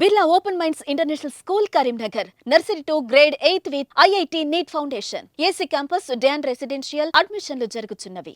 Birla open minds international school Karimnagar nursery to grade eighth with IIT NEET foundation AC campus Dan residential అడ్మిషన్లు జరుగుతున్నవి.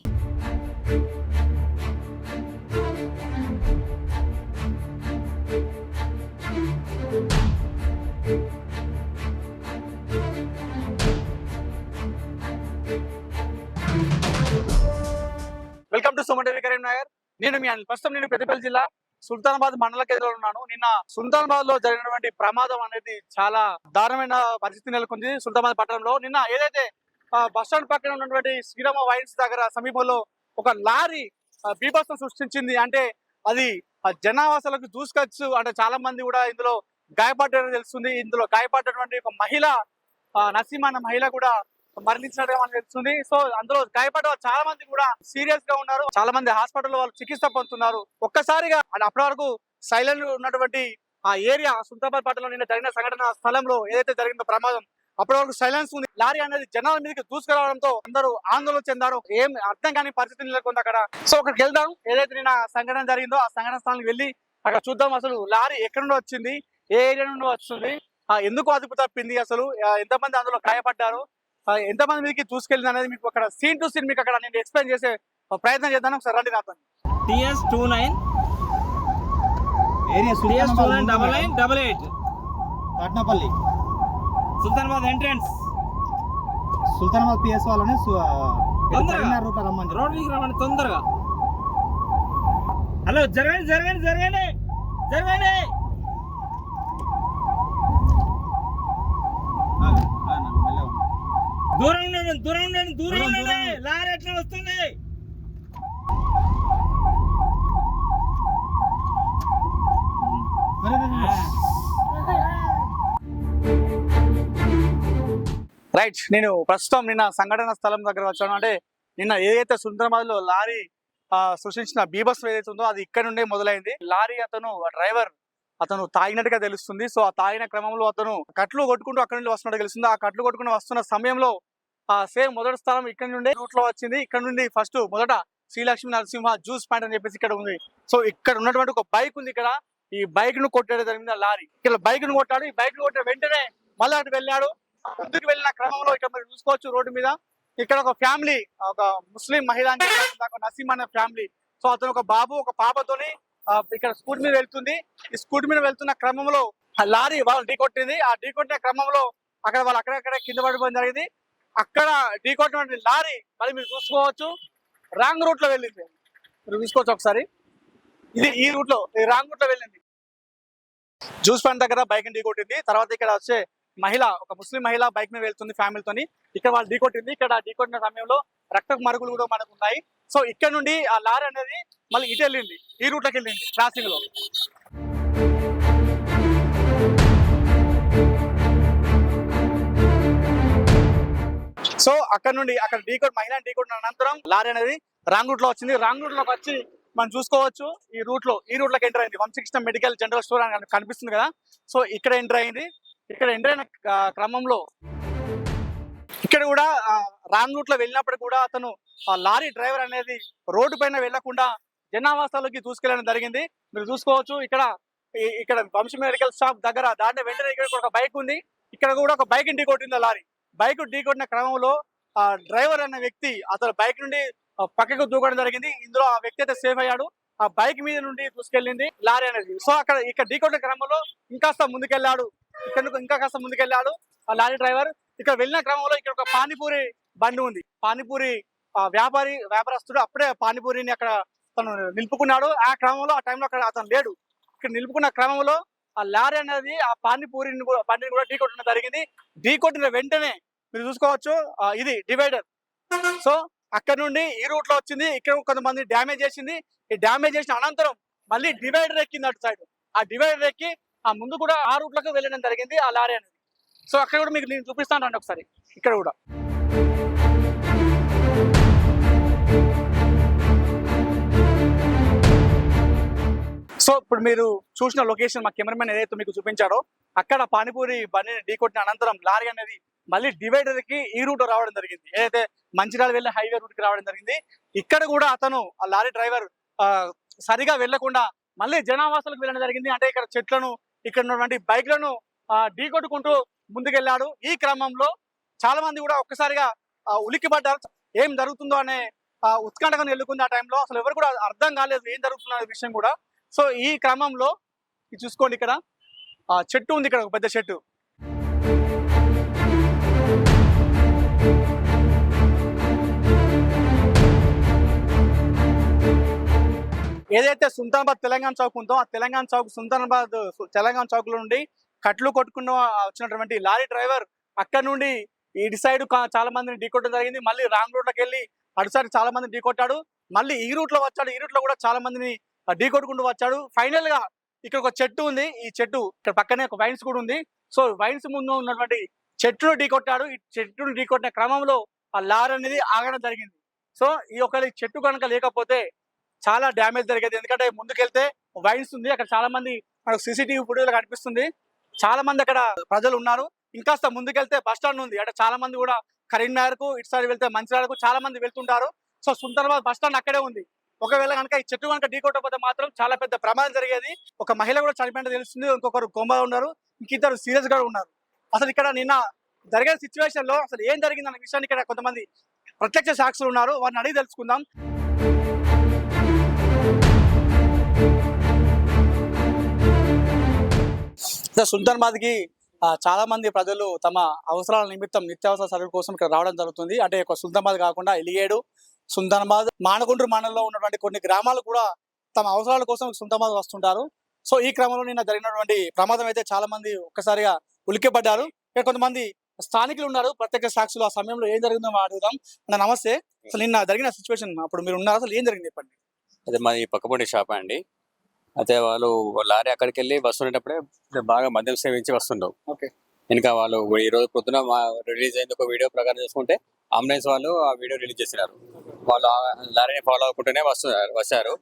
Welcome to Suman TV Karimnagar నేను మీ ప్రస్తుతం నేను పెద్దపల్లి జిల్లా సుల్తానాబాద్ మండల కేంద్రంలో ఉన్నాను. నిన్న సుల్తానాబాద్లో జరిగినటువంటి ప్రమాదం అనేది చాలా దారుణమైన పరిస్థితి నెలకొంది సుల్తానాబాద్ పట్టణంలో. నిన్న ఏదైతే బస్ స్టాండ్ పక్కన ఉన్నటువంటి శ్రీరామ వైన్స్ దగ్గర సమీపంలో ఒక లారీ బీభత్సం సృష్టించింది. అంటే అది ఆ జనావాసాలకు దూసుకొచ్చు అంటే చాలా మంది కూడా ఇందులో గాయపడ్డారని తెలుస్తుంది. ఇందులో గాయపడ్డటువంటి ఒక మహిళ ఆ, నసీమ అన్న మహిళ కూడా మరణించినట్టుగా మనకు తెలుస్తుంది. సో అందులో గాయపడ్డ చాలా మంది కూడా సీరియస్గా ఉన్నారు. చాలా మంది హాస్పిటల్ వాళ్ళు చికిత్స పొందుతున్నారు. ఒక్కసారిగా అప్పటి వరకు సైలెంట్ ఉన్నటువంటి ఆ ఏరియా సుల్తాబాద్ పట్టణంలో నిన్న జరిగిన సంఘటన స్థలంలో ఏదైతే జరిగిందో ప్రమాదం అప్పటి వరకు సైలెన్స్ ఉంది. లారీ అనేది జనాల మీదకి దూసుకురావడంతో అందరూ ఆందోళన చెందారు. ఏం అర్థం కాని పరిస్థితి నెలకొంది అక్కడ. సో అక్కడికి వెళ్దాం. ఏదైతే నిన్న సంఘటన జరిగిందో ఆ సంఘటన స్థలానికి వెళ్ళి అక్కడ చూద్దాం అసలు లారీ ఎక్కడి నుండి వచ్చింది ఏ ఏరియా నుండి వస్తుంది ఎందుకు అదుపు తప్పింది అసలు ఎంతమంది అందులో గాయపడ్డారు ఎంతమంది మీదకి దూసుకెళ్ళింది అనేది మీకు అక్కడ సీన్ టు సీన్ మీకు అక్కడ నేను ఎక్స్ప్లెయిన్ చేసే ప్రయత్నం చేద్దాను ఒకసారి రండి నాతో. TS two nine. Area TS two nine Sultanabad double. Nine double eight. Katnapalli. Sultanabad entrance. Sultanabad PS వాళ్ళని రూట్ రమ్మని రోడ్ మీకు రమ్మండి తొందరగా. హలో జరగండి జరగండి జరగండి జరగండి ఆ, ఆ, నా మెల్లగా ఉండు. దూరం ఉండండి దూరం ఉండండి దూరం ఉండండి. లారీ ఎట్లా వస్తుంది. రైట్ నేను ప్రస్తుతం నిన్న సంఘటన స్థలం దగ్గర వచ్చాను. అంటే నిన్న ఏదైతే సుందరమాద్లో లారీ ఆ, సృష్టించిన బీభస్ ఏదైతే ఉందో అది ఇక్కడ నుండే మొదలైంది. లారీ అతను డ్రైవర్ అతను తాగినట్టుగా తెలుస్తుంది. సో ఆ తాగిన క్రమంలో అతను కట్లు కొట్టుకుంటూ అక్కడ నుండి వస్తున్నట్టు తెలుస్తుంది. ఆ కట్లు కొట్టుకుంటూ వస్తున్న సమయంలో సేమ్ మొదటి స్థలం ఇక్కడ నుండి రూట్లో వచ్చింది. ఇక్కడ నుండి ఫస్ట్ మొదట శ్రీలక్ష్మి నరసింహ జ్యూస్ పాయింట్ అని చెప్పేసి ఇక్కడ ఉంది. సో ఇక్కడ ఉన్నటువంటి ఒక బైక్ ఉంది ఇక్కడ. ఈ బైక్ను కొట్టాడు జరిగింది మీద లారీ. ఇక్కడ బైక్ను కొట్టాడు. ఈ బైక్ను కొట్టిన వెంటనే మళ్ళీ అటు వెళ్ళాడు. ముందుకు వెళ్ళిన క్రమంలో ఇక్కడ మీరు చూసుకోవచ్చు రోడ్డు మీద. ఇక్కడ ఒక ఫ్యామిలీ ఒక ముస్లిం మహిళ అని నసీం అనే ఫ్యామిలీ. సో అతను ఒక బాబు ఒక పాపతోని ఇక్కడ స్కూటీ మీద వెళ్తుంది. ఈ స్కూటీ మీద వెళ్తున్న క్రమంలో ఆ లారీ వాళ్ళు ఢీ కొట్టింది. ఆ ఢీ కొట్టిన క్రమంలో అక్కడ వాళ్ళు అక్కడక్కడ కింద పడిపోవడం జరిగింది. అక్కడ ఢీ కొట్టిన లారీ మళ్ళీ మీరు చూసుకోవచ్చు. రాంగ్ రూట్లో వెళ్ళింది. మీరు చూసుకోవచ్చు ఒకసారి. ఇది ఈ రూట్లో ఈ రాంగ్ రూట్లో వెళ్ళింది. జ్యూస్ పాయింట్ దగ్గర బైక్ ఢీ ఢీకొట్టింది. తర్వాత ఇక్కడ వచ్చే మహిళ ఒక ముస్లిం మహిళ బైక్ మీద వెళ్తుంది ఫ్యామిలీతోని ఇక్కడ వాళ్ళు ఢీ కొట్టింది ఇక్కడ ఢీ కొట్టిన సమయంలో రక్త మరుగులు కూడా మనకు ఉన్నాయి. సో ఇక్కడ నుండి ఆ లారీ అనేది మళ్ళీ ఇటు వెళ్ళింది. ఈ రూట్లోకి వెళ్ళింది. క్రాసింగ్లో. సో అక్కడ నుండి అక్కడ ఢీ కొట్టి మహిళ ఢీ కొట్టిన అనంతరం లారీ అనేది రాంగ్ రూట్లో వచ్చింది. రాంగ్ రూట్లోకి వచ్చి మనం చూసుకోవచ్చు ఈ రూట్లో ఈ రూట్లోకి ఎంటర్ అయింది. వంశకృష్ణ మెడికల్ జనరల్ స్టోర్ అని కనిపిస్తుంది కదా. సో ఇక్కడ ఎంటర్ అయింది. ఇక్కడ ఎంటర్ అయిన క్రమంలో ఇక్కడ కూడా రాంగ్ రూట్లో వెళ్ళినప్పుడు కూడా అతను ఆ లారీ డ్రైవర్ అనేది రోడ్డు పైన వెళ్ళకుండా జనావాసాలకి తీసుకెళ్ళడం జరిగింది. మీరు చూసుకోవచ్చు ఇక్కడ ఈ- ఇక్కడ వంశ మెడికల్ షాప్ దగ్గర దాంట్లో వెంటనే ఇక్కడ ఒక బైక్ ఉంది. ఇక్కడ కూడా ఒక బైక్ ఢీ కొట్టింది లారీ. బైక్ ఢీ కొట్టిన క్రమంలో ఆ డ్రైవర్ అన్న వ్యక్తి అతను బైక్ నుండి పక్కకు దూకడం జరిగింది. ఇందులో ఆ వ్యక్తి అయితే సేఫ్ అయ్యాడు. ఆ బైక్ మీద నుండి దూసుకెళ్ళింది లారీ అనేది. సో అక్కడ ఇక్కడ ఢీ కొట్టిన క్రమంలో ఇంకాస్త ముందుకెళ్ళాడు. ఇక్కడ ఇంకా కాస్త ముందుకెళ్ళాడు ఆ లారీ డ్రైవర్. ఇక్కడ వెళ్ళిన క్రమంలో ఇక్కడ ఒక పానీపూరి బండి ఉంది. పానీపూరి ఆ, వ్యాపారి వ్యాపారస్తుడు అప్పుడే పానీపూరిని అక్కడ తను నిలుపుకున్నాడు. ఆ క్రమంలో ఆ టైంలో అక్కడ అతను లేడు. ఇక్కడ నిలుపుకున్న క్రమంలో ఆ లారీ అనేది ఆ పానీపూరిని కూడా- బండిని కూడా ఢీ కొట్టడం జరిగింది. ఢీ కొట్టిన వెంటనే మీరు చూసుకోవచ్చు ఇది డివైడర్. సో అక్కడ నుండి ఈ రూట్లో వచ్చింది ఇక్కడ కొంతమంది డ్యామేజ్ చేసింది. ఈ డ్యామేజ్ చేసిన అనంతరం మళ్ళీ డివైడర్ ఎక్కింది అటు సైడ్. ఆ డివైడర్ ఎక్కి ఆ ముందు కూడా ఆ రూట్లకు వెళ్ళడం జరిగింది ఆ లారీ అనేది. సో అక్కడ కూడా మీకు నేను చూపిస్తాను అండి ఒకసారి. ఇక్కడ కూడా. సో ఇప్పుడు మీరు చూసిన లొకేషన్ మా కెమెరామెన్ ఏదైతే మీకు చూపించాడో అక్కడ పానీపూరి బండిని ఢీకొట్టిన అనంతరం లారీ అనేది మళ్ళీ డివైడర్కి ఈ రూట్ రావడం జరిగింది. ఏదైతే మంచిర్యాల వెళ్ళే హైవే రూట్కి రావడం జరిగింది ఇక్కడ కూడా అతను ఆ లారీ డ్రైవర్ సరిగా వెళ్ళకుండా మళ్ళీ జనావాసాలకు వెళ్ళడం జరిగింది. అంటే ఇక్కడ చెట్లను ఇక్కడ ఉన్నటువంటి బైక్లను ఢీ కొట్టుకుంటూ ముందుకెళ్ళాడు ఈ క్రమంలో చాలా మంది కూడా ఒక్కసారిగా ఆ, ఉలిక్కిపడ్డారు. ఏం జరుగుతుందో అనే ఉత్కంఠగా నెలకొంది ఆ టైంలో. అసలు ఎవరు కూడా అర్థం కాలేదు ఏం జరుగుతుందో అనే విషయం కూడా. సో ఈ క్రమంలో ఇది చూసుకోండి ఇక్కడ. ఆ చెట్టు ఉంది ఇక్కడ ఒక పెద్ద చెట్టు. ఏదైతే సుల్తానాబాద్ తెలంగాణ చౌక్ ఉందో ఆ తెలంగాణ చౌక్ సుల్తానాబాద్ తెలంగాణ చౌక్లో నుండి కట్లు కొట్టుకున్న వచ్చినటువంటి లారీ డ్రైవర్ అక్కడ నుండి ఇటు సైడ్ చాలా మందిని ఢీకొట్టడం జరిగింది. మళ్ళీ రాంగ్ రూట్లోకి వెళ్ళి అటు సైడ్ చాలా మందిని ఢీకొట్టాడు మళ్ళీ ఈ రూట్లో వచ్చాడు. ఈ రూట్లో కూడా చాలా మందిని ఆ, ఢీకొట్టుకుంటూ వచ్చాడు. ఫైనల్గా ఇక్కడ ఒక చెట్టు ఉంది. ఈ చెట్టు ఇక్కడ పక్కనే ఒక వైన్స్ కూడా ఉంది. సో వైన్స్ ముందు ఉన్నటువంటి చెట్టును ఢీకొట్టాడు ఈ చెట్టును ఢీకొట్టిన క్రమంలో ఆ లారీ అనేది ఆగడం జరిగింది. సో ఈ ఒకరి చెట్టు కనుక లేకపోతే చాలా డ్యామేజ్ జరిగేది. ఎందుకంటే ముందుకెళ్తే వైన్స్ ఉంది. అక్కడ చాలా మంది మనకు సీసీటీవీ ఫుటేజ్ కనిపిస్తుంది. చాలా మంది అక్కడ ప్రజలు ఉన్నారు. ఇంకాస్త ముందుకెళ్తే బస్ స్టాండ్ ఉంది. అంటే చాలా మంది కూడా కరీంనగర్కు ఇటు సైడ్ వెళ్తే మంచిర్యాలకు చాలా మంది వెళ్తుంటారు. సో సుందరాబాద్ బస్ స్టాండ్ అక్కడే ఉంది. ఒకవేళ కనుక ఈ చెట్టు కనుక ఢీకొట్టకపోతే మాత్రం చాలా పెద్ద ప్రమాదం జరిగేది. ఒక మహిళ కూడా చనిపోయినట్టు తెలుస్తుంది. ఇంకొకరు కోమలో ఉన్నారు. ఇంకిద్దరు సీరియస్గా ఉన్నారు. అసలు ఇక్కడ నిన్న జరిగిన సిచ్యువేషన్లో అసలు ఏం జరిగింది అనే విషయాన్ని ఇక్కడ కొంతమంది ప్రత్యక్ష సాక్షులు ఉన్నారు. వారిని అడిగి తెలుసుకుందాం. సుల్తాన్ సుల్తానాబాద్కి చాలా మంది ప్రజలు తమ అవసరాల నిమిత్తం నిత్యావసర సరుకుల కోసం ఇక్కడ రావడం జరుగుతుంది. అంటే ఒక సుల్తానాబాద్ కాకుండా ఎలిగేడు సుల్తానాబాద్ మానగుండ్రు మండలంలో ఉన్నటువంటి కొన్ని గ్రామాలు కూడా తమ అవసరాల కోసం సుల్తానాబాద్ వస్తుంటారు. సో ఈ క్రమంలో నిన్న జరిగినటువంటి ప్రమాదం అయితే చాలా మంది ఒక్కసారిగా ఉలిక్కిపడ్డారు. ఇక్కడ కొంతమంది స్థానికులు ఉన్నారు. ప్రత్యక్ష సాక్షులు ఆ సమయంలో ఏం జరిగిందో అడుగుదాం. అన్న నమస్తే. అసలు నిన్న జరిగిన సిచ్యువేషన్ అప్పుడు మీరు ఉన్నారు? అసలు ఏం జరిగింది చెప్పండి. అదే మాది పక్కపొంటి షాప్ అండి. అయితే వాళ్ళు లారీ అక్కడికి వెళ్ళి వస్తుండేటప్పుడే బాగా మద్యం సేవించి వస్తుండవు. ఓకే. ఇంకా వాళ్ళు ఈ రోజు పొద్దున మా రిలీజ్ అయింది ఒక వీడియో ప్రకారం చూసుకుంటే అంబులెన్స్ వాళ్ళు ఆ వీడియో రిలీజ్ చేసినారు. వాళ్ళు లారీని ఫాలో అవ్వకుంటూనే వస్తున్నారు వచ్చారు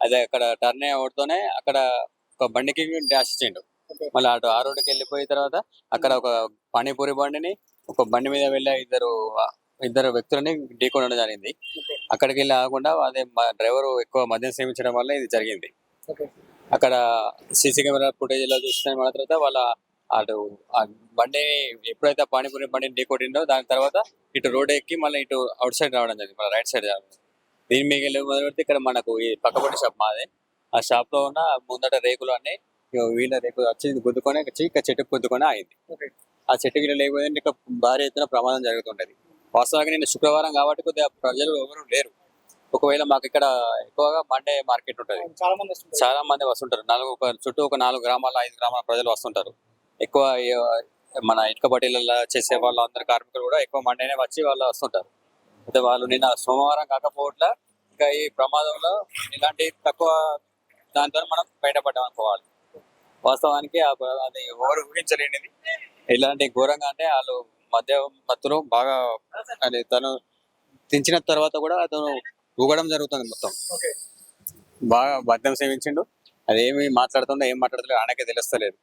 అదే అక్కడ టర్న్ అవుతూనే అక్కడ ఒక బండికి డాష్ ఇచ్చిండు. మళ్ళీ అటు ఆ రోడ్డుకి వెళ్ళిపోయిన తర్వాత అక్కడ ఒక పానీపూరి బండిని ఒక బండి మీద వెళ్ళే ఇద్దరు ఇద్దరు వ్యక్తులని ఢీకొనడం జరిగింది. అక్కడికి వెళ్ళి ఆగకుండా అదే డ్రైవర్ ఎక్కువ మద్యం సేవించడం వల్ల ఇది జరిగింది. అక్కడ సీసీ కెమెరా ఫుటేజ్లో చూసిన తర్వాత వాళ్ళ అటు బండి ఎప్పుడైతే పానీపూరి బండిని ఢీకొట్టిండో దాని తర్వాత ఇటు రోడ్ ఎక్కి మళ్ళీ ఇటు అవుట్ సైడ్ రావడం జరిగింది మళ్ళీ రైట్ సైడ్ రావడం. దీని మీద వెళ్ళి మొదలు పెడితే ఇక్కడ మనకు ఈ పక్కపొంటి షాప్ మాదే. ఆ షాప్లో ఉన్న ముందట రేకులు అన్ని వీళ్ళ రేకులు వచ్చి గుద్దుకొని వచ్చి ఇక చెట్టుకు గుద్దుకొని ఆగింది. ఆ చెట్టు గిట్ల లేకపోతే ఇక భారీ ఎత్తున ప్రమాదం జరుగుతుంటది. వాస్తవంగా నేను శుక్రవారం కాబట్టి కొద్దిగా ప్రజలు ఎవరు లేరు. ఒకవేళ మాకు ఇక్కడ ఎక్కువగా మండే మార్కెట్ ఉంటది. చాలా మంది వస్తుంటారు. చాలా మంది వస్తుంటారు. నాలుగు ఒక చుట్టూ ఒక నాలుగు గ్రామాల ఐదు గ్రామాల ప్రజలు వస్తుంటారు. ఎక్కువ మన ఇటుక బట్టీలలో చేసే వాళ్ళు అందరు కార్మికులు కూడా ఎక్కువ మండేనే వచ్చి వాళ్ళు వస్తుంటారు. అయితే వాళ్ళు నిన్న సోమవారం కాకపోవట్ల ఇంకా ఈ ప్రమాదంలో ఇలాంటి తక్కువ దాంతో మనం బయటపడ్డాం అనుకోవాలి. వాస్తవానికి అది ఎవరు ఊహించలేనిది. ఇలాంటి ఘోరంగా అంటే వాళ్ళు మధ్య మత్తులో బాగా అది తను తించిన తర్వాత కూడా అతను ఊగడం జరుగుతుంది మొత్తం. ఓకే. బాగా మద్యం సేవించిండు. అదేమి మాట్లాడుతుందో ఏం మాట్లాడుతుందో ఆయనకే తెలుస్తలేదు.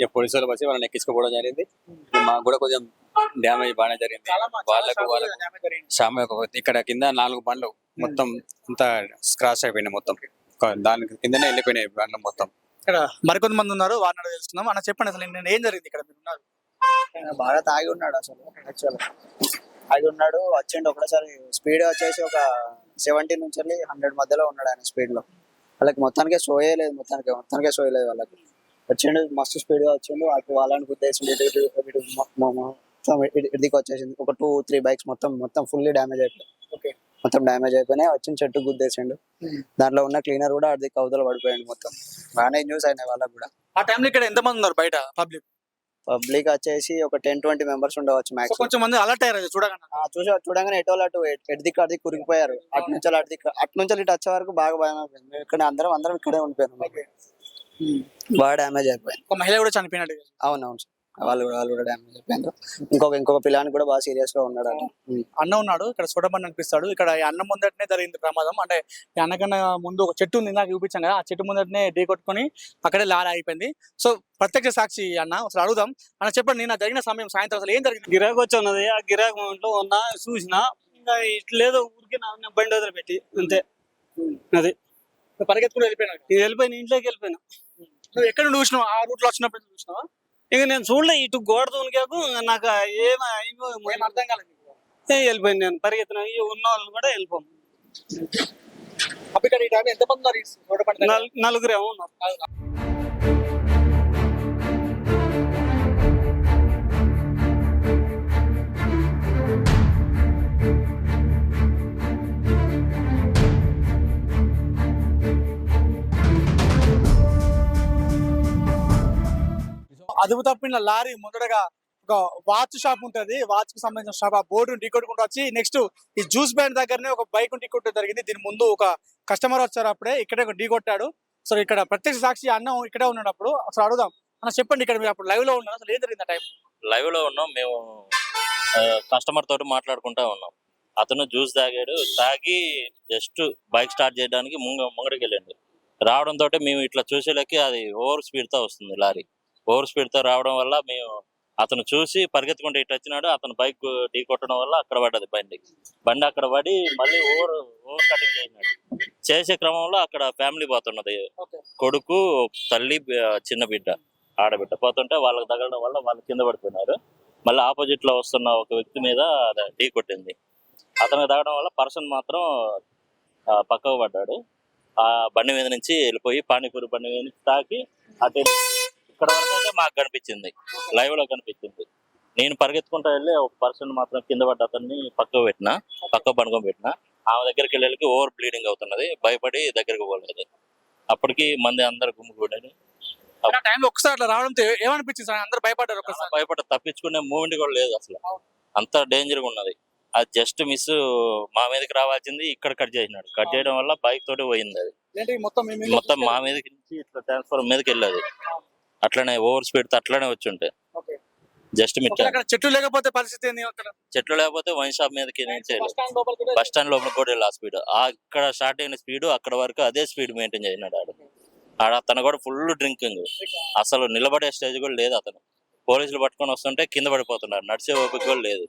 ఇక పోలీసు వాళ్ళు వచ్చి వాళ్ళని ఎక్కించుకోవడం జరిగింది. మాకు కూడా కొంచెం డ్యామేజ్ బాగానే జరిగింది. వాళ్ళకు వాళ్ళకు. షామ్ ఇక్కడ కింద నాలుగు బండ్లు మొత్తం అంతా స్క్రాచ్ అయిపోయినాయి మొత్తం. దానికి కిందనే వెళ్ళిపోయినాయి బండ్లు మొత్తం. ఇక్కడ మరికొంత మంది ఉన్నారు వారిని తెలుసుకుందాం. అన్న చెప్పండి అసలు నిన్న ఏం జరిగింది ఇక్కడ మీరు బాగా తాగి ఉన్నాడు అసలు యాక్చువల్ తాగి ఉన్నాడు వచ్చిండు ఒకటేసారి. స్పీడ్ వచ్చేసి ఒక సెవెంటీ నుంచి వెళ్ళి హండ్రెడ్ మధ్యలో ఉన్నాడు ఆయన స్పీడ్లో వాళ్ళకి మొత్తానికే సోయే లేదు మొత్తానికి మొత్తానికే సోయే లేదు వాళ్ళకి. వచ్చిండు మస్తు స్పీడ్గా వచ్చిండు అటు వాళ్ళని గుద్దేసిండు ఇటు మొత్తం ఇటుదికి వచ్చేసింది. ఒక టూ త్రీ బైక్స్ మొత్తం మొత్తం ఫుల్లీ డ్యామేజ్ అయిపోయింది ఓకే. మొత్తం డ్యామేజ్ అయిపోయినాయి. వచ్చిన చెట్టు గుద్దేసిండు. దాంట్లో ఉన్న క్లీనర్ కూడా అడిది కవతల పడిపోయాడు మొత్తం. బాగానే న్యూస్ అయినాయి వాళ్ళకి కూడా. ఆ టైంలో ఇక్కడ ఎంత మంది ఉన్నారు బయట పబ్లిక్ పబ్లిక్ వచ్చేసి ఒక టెన్ ట్వంటీ మెంబర్స్ ఉండవచ్చు మ్యాక్స్ కొంచెం మంది అలర్ట్ అయ్యారు చూడగానే చూసి చూడంగానే ఎటో అటు ఎడిదిక్కు అడిది కురిగిపోయారు అటు నుంచి అటు దిక్కు అటు నుంచి ఇటు వచ్చే వరకు బాగా భయం అయిపోయింది. ఇక్కడ అందరం అందరం ఇక్కడే ఉండిపోయాం బాగా డ్యామేజ్ అయిపోయింది. ఒక మహిళ కూడా చనిపోయినట్టు అవునవును సార్. వాళ్ళు కూడా వాళ్ళు కూడా డ్యామేజ్ అయిపోయింది ఇంకొక ఇంకొక పిల్లానికి కూడా బాగా సీరియస్గా ఉన్నాడు అన్న ఉన్నాడు ఇక్కడ చూడమని అనిపిస్తాడు. ఇక్కడ ఈ అన్న ముందటనే జరిగింది ప్రమాదం. అంటే ఈ అన్నకన్నా ముందు ఒక చెట్టు ఉంది నాకు చూపించాను కదా ఆ చెట్టు ముందటనే ఢీ కొట్టుకొని అక్కడే లారీ అయిపోయింది సో ప్రత్యక్ష సాక్షి అన్న అసలు అడుగుదాం. అన్న చెప్పండి నిన్న జరిగిన సమయం సాయంత్రం అసలు ఏం జరిగింది? గిరాకు వచ్చి ఉన్నది. ఆ గిరాకు మూమెంట్లో ఉన్న చూసిన ఇంకా ఇట్లేదో ఊరికి నా బండి వదిలిపెట్టి అంతే. అది. పరిగెత్తుకుని వెళ్ళిపోయినాడు నేను వెళ్ళిపోయిన ఇంట్లోకి వెళ్ళిపోయినా. నువ్వు ఎక్కడ చూసినావు? ఆ రూట్లో వచ్చినప్పుడు చూసినావా? ఇక నేను చూడలే ఇటు గోడ దూనికాకు నాకు ఏం అర్థం కాలేదు. వెళ్ళిపోయింది నేను పరిగెత్తిన ఉన్న వాళ్ళు కూడా వెళ్ళిపోము. మంది ఉన్నారు అదుపు తప్పిన లారీ మొదటగా ఒక వాచ్ షాప్ ఉంటది. వాచ్కి సంబంధించిన షాప్. ఆ బోర్డు ఢీకొట్టుకుంటూ వచ్చి నెక్స్ట్ ఈ జ్యూస్ బ్యాండ్ దగ్గరనే ఒక బైక్ ఢీకొట్టు జరిగింది. దీని ముందు ఒక కస్టమర్ వచ్చారు అప్పుడే ఇక్కడే ఒక ఢీ కొట్టాడు సో ఇక్కడ ప్రత్యక్ష సాక్షి అన్నం ఇక్కడే ఉన్నాడు అప్పుడు. అసలు అడుగుదాం. అన్న చెప్పండి ఇక్కడ మీరు అప్పుడు లైవ్లో ఉన్నారు? అసలు ఏం జరిగింది టైం లైవ్లో ఉన్నాం. మేము కస్టమర్ తోటి మాట్లాడుకుంటా ఉన్నాం. అతను జ్యూస్ తాగాడు. తాగి జస్ట్ బైక్ స్టార్ట్ చేయడానికి ముంగ ముంగడికి వెళ్ళండి. రావడం మేము ఇట్లా చూసేలకి అది ఓవర్ స్పీడ్తో వస్తుంది లారీ. ఓవర్ స్పీడ్తో రావడం వల్ల మేము అతను చూసి పరిగెత్తుకుంటూ ఇటు వచ్చినాడు అతను బైక్ ఢీ కొట్టడం వల్ల అక్కడ పడ్డది బండి. బండి అక్కడ పడి మళ్ళీ ఓవర్ ఓవర్ కటింగ్ చేసినాడు. చేసే క్రమంలో అక్కడ ఫ్యామిలీ పోతున్నది. కొడుకు తల్లి చిన్న బిడ్డ ఆడబిడ్డ పోతుంటే వాళ్ళకి తగలడం వల్ల వాళ్ళు కింద పడిపోయినారు. మళ్ళీ ఆపోజిట్లో వస్తున్న ఒక వ్యక్తి మీద ఢీ కొట్టింది. అతనికి తగలడం వల్ల పర్సన్ మాత్రం పక్కకు పడ్డాడు. ఆ బండి మీద నుంచి వెళ్ళిపోయి పానీపూరి బండి మీద నుంచి తాకి అటు ఇక్కడ వరకు మాకు కనిపించింది. లైవ్లో కనిపించింది. నేను పరిగెత్తుకుంటా వెళ్ళి ఒక పర్సన్ మాత్రం కింద పడ్డ అతన్ని పక్కకు పెట్టిన పక్క పనుకొని పెట్టిన ఆమె దగ్గరికి వెళ్ళి ఓవర్ బ్లీడింగ్ అవుతున్నది. భయపడి దగ్గరికి పోలేదు. అప్పటికి మంది అందరు గుమ్ముకూడని ఆ టైంలో ఒకసారి అట్లా రావడంతో ఏమనిపించింది సార్? అందరు భయపడ్డారు ఒకసారి. తప్పించుకునే మూమెంట్ కూడా లేదు అసలు. అంత డేంజర్గా ఉన్నది. అది జస్ట్ మిస్ మా మీదకి రావాల్సింది ఇక్కడ కట్ చేసినాడు. కట్ చేయడం వల్ల బైక్ తోటి పోయింది అది. మొత్తం మీ మీదకి నుంచి ఇట్లా ట్రాన్స్ఫర్ మీదకి వెళ్ళేది. అట్లనే ఓవర్ స్పీడ్తో అట్లనే వచ్చి ఉంటే ఓకే. జస్ట్ మిట్ చెట్లు లేకపోతే పరిస్థితి చెట్లు లేకపోతే వైన్ షాప్ మీదకి బస్ స్టాండ్ లోపల కూడా వెళ్ళి ఆ స్పీడ్. అక్కడ స్టార్ట్ అయిన స్పీడ్ అక్కడ వరకు అదే స్పీడ్ మెయింటైన్ చేసినాడు ఆడు. ఆడ అతను కూడా ఫుల్ డ్రింకింగ్. అసలు నిలబడే స్టేజ్ కూడా లేదు అతను. పోలీసులు పట్టుకొని వస్తుంటే కింద పడిపోతున్నాడు నడిచే ఓపిక కూడా లేదు.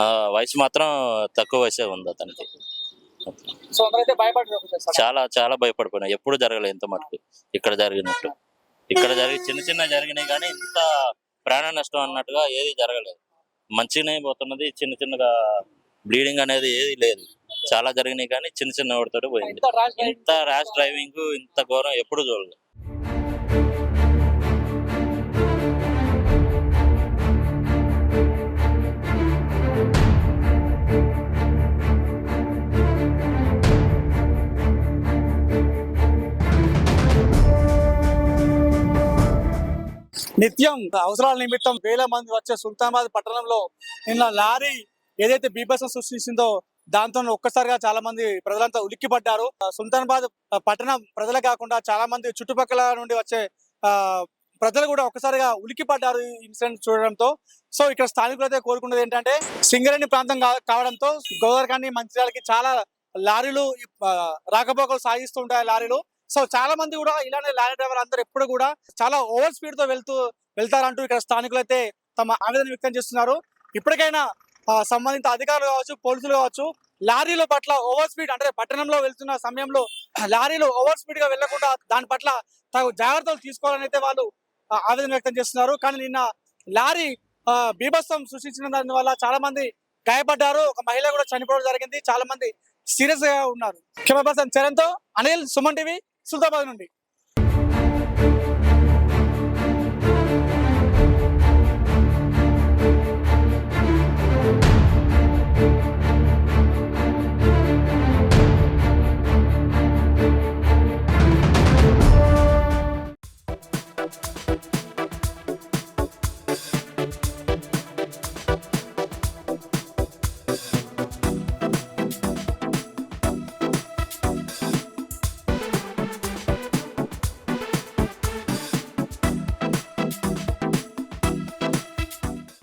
ఆ వయసు మాత్రం తక్కువ వయసే ఉంది అతనికి. చాలా చాలా భయపడిపోయినా. ఎప్పుడు జరగలేదు ఇంత మటుకు. ఇక్కడ జరిగినట్టు. ఇక్కడ జరిగి చిన్న చిన్న జరిగినాయి కానీ ఇంత ప్రాణ నష్టం అన్నట్టుగా ఏది జరగలేదు. మంచిగానే పోతున్నది చిన్న చిన్నగా బ్లీడింగ్ అనేది ఏది లేదు. చాలా జరిగినాయి కానీ చిన్న చిన్న వాడితో పోయింది. ఇంత ర్యాష్ డ్రైవింగ్ ఇంత ఘోరం ఎప్పుడు చూడలేదు నిత్యం అవసరాల నిమిత్తం వేల మంది వచ్చే సుల్తానాబాద్ పట్టణంలో నిన్న లారీ ఏదైతే బీభత్సం సృష్టించిందో దాంతో ఒక్కసారిగా చాలా మంది ప్రజలంతా ఉలిక్కిపడ్డారు. సుల్తానాబాద్ పట్టణం ప్రజలే కాకుండా చాలా మంది చుట్టుపక్కల నుండి వచ్చే ఆ ప్రజలు కూడా ఒక్కసారిగా ఉలిక్కిపడ్డారు ఈ ఇన్సిడెంట్ చూడడంతో. సో ఇక్కడ స్థానికులు అయితే కోరుకున్నది ఏంటంటే సింగరేణి ప్రాంతం కా- కావడంతో గోదావరికాని మంచిర్యాలకి చాలా లారీలు రాకపోకలు సాగిస్తూ ఉంటాయి లారీలు. సో చాలా మంది కూడా ఇలానే లారీ డ్రైవర్ అందరూ ఎప్పుడు కూడా చాలా ఓవర్ స్పీడ్తో వెళ్తూ వెళ్తారంటూ ఇక్కడ స్థానికులు అయితే తమ ఆవేదన వ్యక్తం చేస్తున్నారు. ఇప్పటికైనా సంబంధిత అధికారులు కావచ్చు పోలీసులు కావచ్చు లారీల పట్ల ఓవర్ స్పీడ్ అంటే పట్టణంలో వెళ్తున్న సమయంలో లారీలు ఓవర్ స్పీడ్గా వెళ్ళకుండా దాని పట్ల తగు జాగ్రత్తలు తీసుకోవాలని అయితే వాళ్ళు ఆవేదన వ్యక్తం చేస్తున్నారు. కానీ నిన్న లారీ ఆ, బీభత్సం సృష్టించిన దాని వల్ల చాలా మంది గాయపడ్డారు. ఒక మహిళ కూడా చనిపోవడం జరిగింది. చాలా మంది సీరియస్గా ఉన్నారు. కెమెరా పర్సన్ చరణ్తో అనిల్ సుమన్ టీవీ. సుల్తాబాద్ నుండి